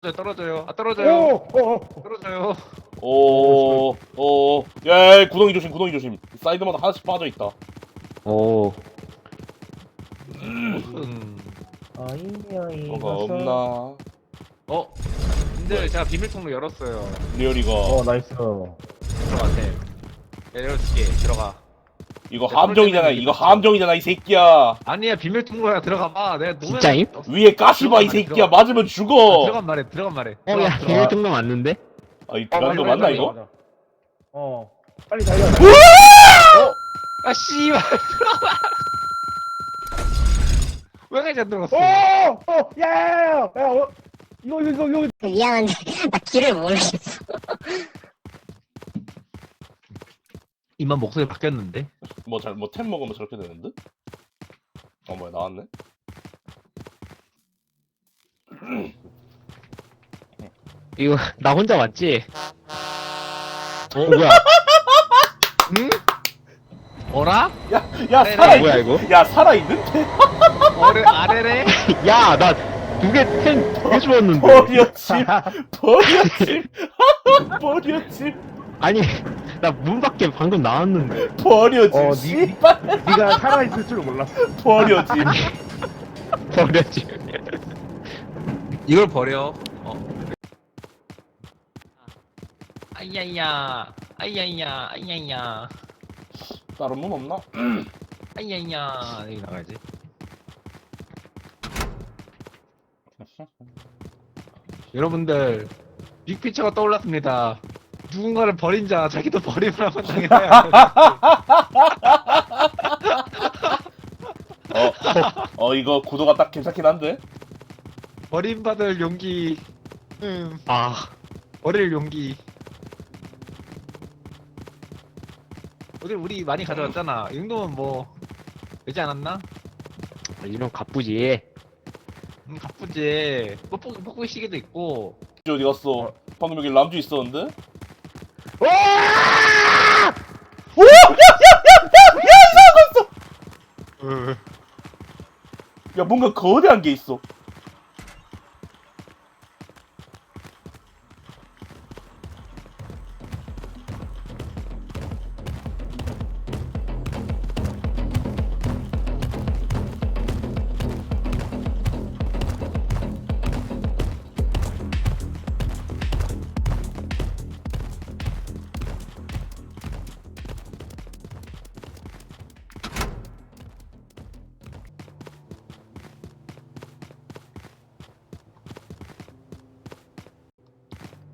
떨어져요, 떨어져요. 아 떨어져요. 오! 어, 어. 떨어져요. 오, 오, 야, 야, 구덩이 조심, 구덩이 조심. 사이드마다 하나씩 빠져 있다. 오. 음. 아이야이. 뭐가 없나? 어? 근데 제가 비밀 통로 열었어요. 리얼이가 어, 나이스. 들어가세요. 야, 열어줄게. 들어가. 이거 네, 함정이잖아. 이거 함정이잖아, 이 새끼야. 아니야 비밀 통로야 들어가 봐. 내가 노면 진짜임? 위에 가시봐, 이 새끼야. 들어가. 맞으면 죽어. 들어간 말해. 들어간 말해. 어, 야, 들어가, 비밀 통로 맞는데? 아, 이 어, 들어간 거 맞아, 맞나 이거? 어. 빨리 달려. 아 씨발 들어가. 왜 그냥 안 들어갔어? 오! 어! 야, 야, 야, 야, 어? 이거, 이거, 이거, 이거. 미안한데 나 길을 모르겠어. 이만 목소리 바뀌었는데? 뭐 잘, 뭐 템 먹으면 저렇게 되는 듯? 어, 뭐야, 나왔네? 이거, 나 혼자 왔지? 어, 뭐야? 응? 어라? 야, 야, 네, 살아있, 뭐야, 이거? 야, 살아 있는데? 어레 아래래? 야, 나 두개템 두개 주웠는데. 버려짐, 버려짐, 버려짐, 아니, 나 문 밖에 방금 나왔는데. 버려짐, 어, 니- 씨발, 네가 살아있을 줄 몰랐어. 버려짐. 버렸지. 이걸 버려. 어. 아이야이야. 아이야이야. 아이야이야. 다른 문 없나? 아이야이야. 여기 나가야지. 여러분들 빅피처가 떠올랐습니다. 누군가를 버린 자 자기도 버림을 한번 당해야 어, 어, 이거 구도가 딱 괜찮긴 한데? 버림받을 용기. 음, 아, 버릴 용기. 오늘 우리 많이 가져왔잖아. 이 정도면 뭐 되지 않았나? 이런 가쁘지. 음, 가쁘지. 뽁뽁이 뽁뽁이 시계도 있고. 어디 갔어? 방금 여기 람주 있었는데? 와! 오! 야, 야, 야, 야, 야, 이상한 거 있어! 왜, 왜? 야, 뭔가 거대한 게 있어.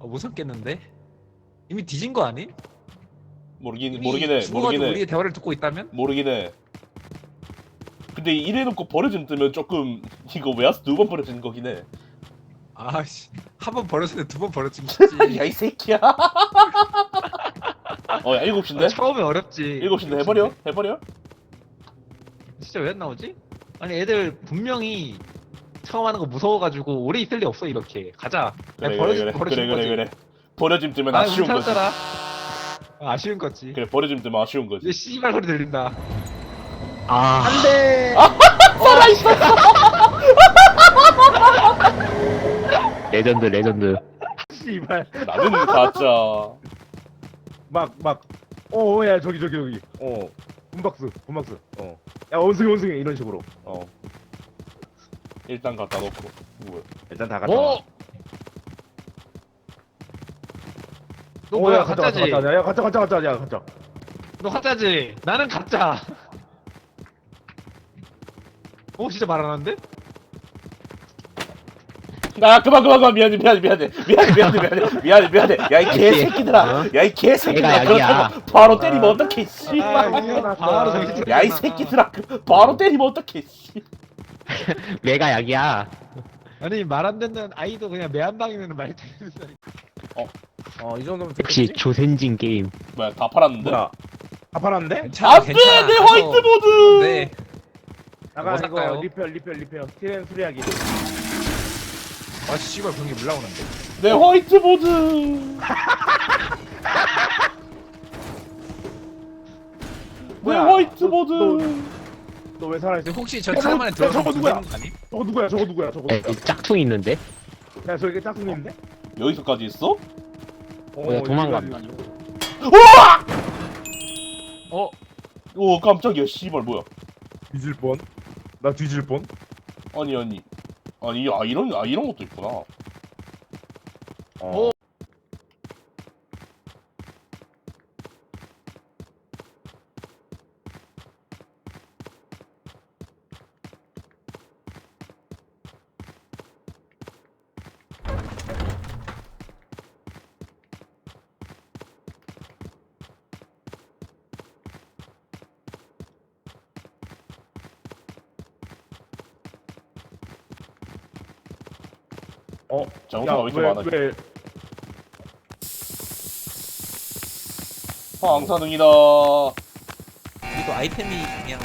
어, 못 참겠는데? 이미 뒤진 거 아니? 모르긴, 이미 모르긴 해, 죽어가지고 모르긴 해. 우리의 대화를 듣고 있다면? 모르긴 해. 근데 이래놓고 버려진 뜨면 조금 이거 왜 왔어? 두번 버려진 거긴 해. 아씨 한 번 버렸는데 두 번 버렸으면 쉽지 야 이 새끼야. 어, 야 일곱 시인데? 아, 처음에 어렵지 일곱 시인데 해버려? 해버려? 진짜 왜 안 나오지? 아니 애들 분명히 처음 하는 거 무서워가지고 오래 있을 리 없어 이렇게 가자 그래 야, 버려지- 그래 그래 버려지는 그래 그래. 그래. 버려짐 뜨면 아 아쉬운 거지. 아, 아쉬운 거지 그래 버려짐 뜨면 아쉬운 거지. 이제 씨발 소리 들린다 아, 안 돼! 레전드, 레전드. 씨발. 나는 가짜. 막, 막. 어, 야, 저기, 저기, 저기. 어. 분박스, 분박스. 어. 야, 원숭이, 원숭이. 이런 식으로. 어. 일단 갖다 놓고. 뭐야? 일단 다 갔다. 오! 와. 너 어, 뭐야 야, 가짜, 가짜지? 가짜, 가짜. 야, 가짜, 가짜, 가짜. 야, 가짜. 너 가짜지? 나는 가짜 어 진짜 말 안 하는데? 아 그만 그만 그만 미안해 미안해 미안해 미안해 미안해 미안해 미안해 미안해 야 이 개새끼들아 어? 야이 개새끼들아 내가 약이야. 그렇다고 바로 때리면 어떡해 아, 씨발 이거 바로 정신 야이 새끼들아 그 바로 때리면 어떡해 씨 내가 약이야. 아니 말 안 듣는 아이도 그냥 매한방이면 말 듣는다 어, 이 정도면 역시 됐겠지? 조센진 게임. 뭐야 다 팔았는데 뭐야? 다 팔았는데? 안돼 내 화이트보드 네 나가, 뭐 이거? 리페어, 리페어, 리페어. 스티렌 수리하기. 아 씨발 병이 물 나오는데 내 화이트보드 내 뭐야? 화이트보드 너 왜 살아있어? 혹시 저 어, 차만에 야, 들어가서 저거 누구야? 저거 누구야? 저거 누구야? 저거 에, 누구야? 짝퉁 있는데? 야 저기 짝퉁인데? 여기서까지 있어? 어, 야, 도망간다. 어? 오 깜짝이야 씨발 뭐야 뒤질 뻔. 나 뒤질 뻔. 아니 아니 아니 아 이런 아 이런 것도 있구나 어. 어. 정상 왜 이렇게 왜, 많아. 왜? 방사능이다. 이거 아이템이 그냥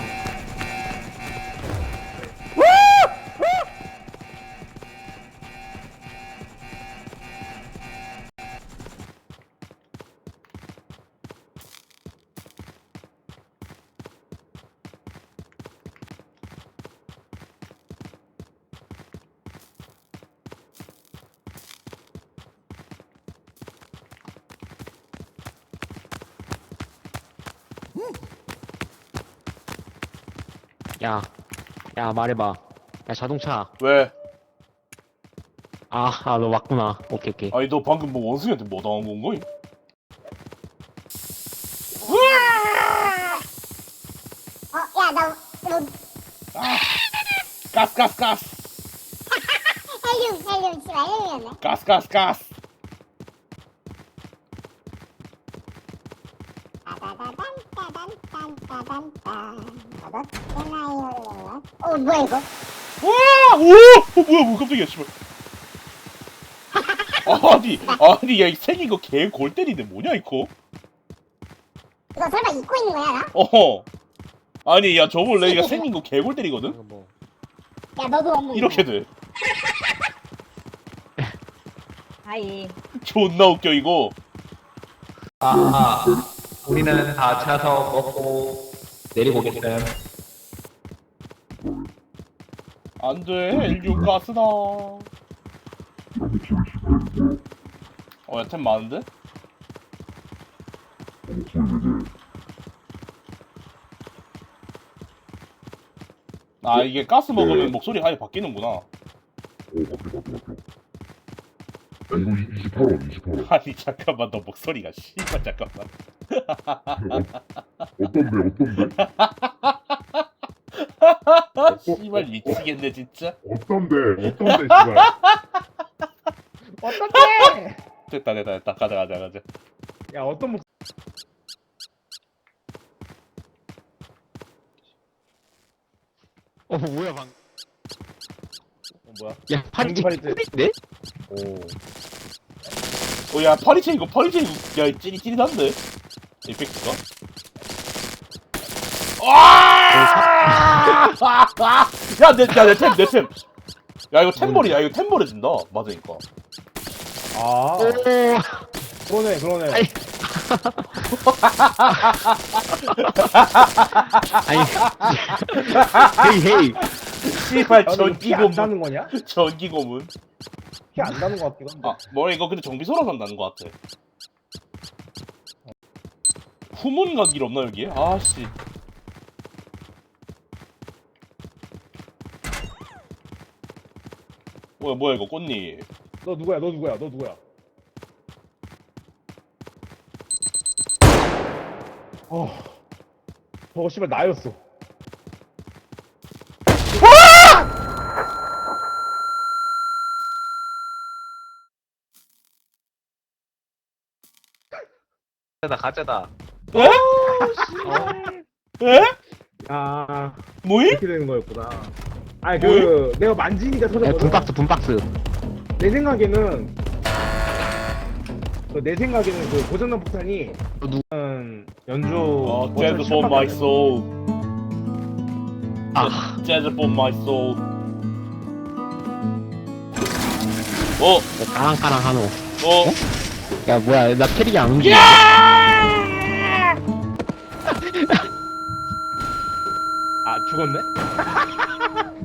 야, 야 말해봐. 야 자동차. 왜? 아, 아너 왔구나. 오케이 오케이. 아니 너 방금 뭐 원숭이한테 뭐 당한 건 거임? 어, 야, 나, 너, 가스 가스 가스 헬륨, 헬륨, 씨발, 헬륨이었네. 가스 가스 가스 따다다단, 따단, 딴, 따단, 딴. 어, 뭐야, 이거? 와! 오! 어, 뭐야 뭐 깜짝이야 씨발 아니 아니 야 이 생긴 거개 골 때리네 뭐냐 이거 이거 설마 입고 있는 거야, 나? 어허 아니 야 저번 레이가 생긴 거 개 골 때리거든? 야, 너도 없는 이렇게 돼 아이. 존나 웃겨 이거 아, 우리는 다 차서 먹고 내리고 오겠음. 안돼 헬륨 가스다 어 야 템 많은데? 아 이게 가스 먹으면 목소리 아예 바뀌는구나 야, 이거 28원, 28원. 아니 잠깐만 너 목소리가 씨발 잠깐만 어떤데, 어떤데? 씨발 미치겠네 진짜 어떤데, 어떤데, 씨발. 어떡해? 됐다 됐다 됐다 가자 가자 가자 야 어떤 목 어 뭐야 방? 어 뭐야 야 팔이 방금 팔이 찌릿인데? 오. 어야 파리채 이거 파리채 이거 야 찌릿 찌릿한데 이펙트가 와! 야 내 야 내 템 내 템 야 이거 템벌이야 이거 템벌 해준다 맞으니까 아. 오, 그러네, 그러네. 아이. 아니. 헤이 헤이. 씨발 아, 전기 피안 고문 나는 거냐? 전기 고문 피 안 나는 거 같긴 한데. 아 뭐야 이거 근데 정비소라서 나는 거 같아 후문 가길 없나 여기에 아씨 뭐야 뭐야 이거 꽃니 너 누구야? 너 누구야? 너 누구야? 어. 저거 씨발 나였어. 가짜다, 가짜다. 에? 야, 뭐임? 이렇게 되는 거였구나. 아니 그 내가 만지니까 야 터졌거든. 분박스 분박스. 내 생각에는 그내 생각에는 그 고장난 폭탄이 음, 연주 어, 버튼 Jazz for my 칠박하네. soul 아, Jazz for my soul 어? 까랑까랑 하노. 어? 야 뭐야 나 캐릭이 안 움직여. 아 죽었네?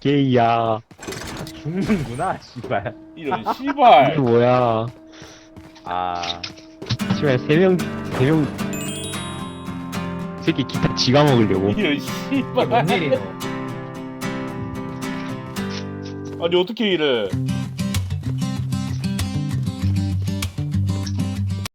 게이야. 죽는구나 씨발 이런 이게 씨발 뭐야. 아 씨발, 세 명, 세 명. 이 새끼 기타 지가 먹으려고. 이런 씨발 뭔 일이노? 아니 어떻게 이래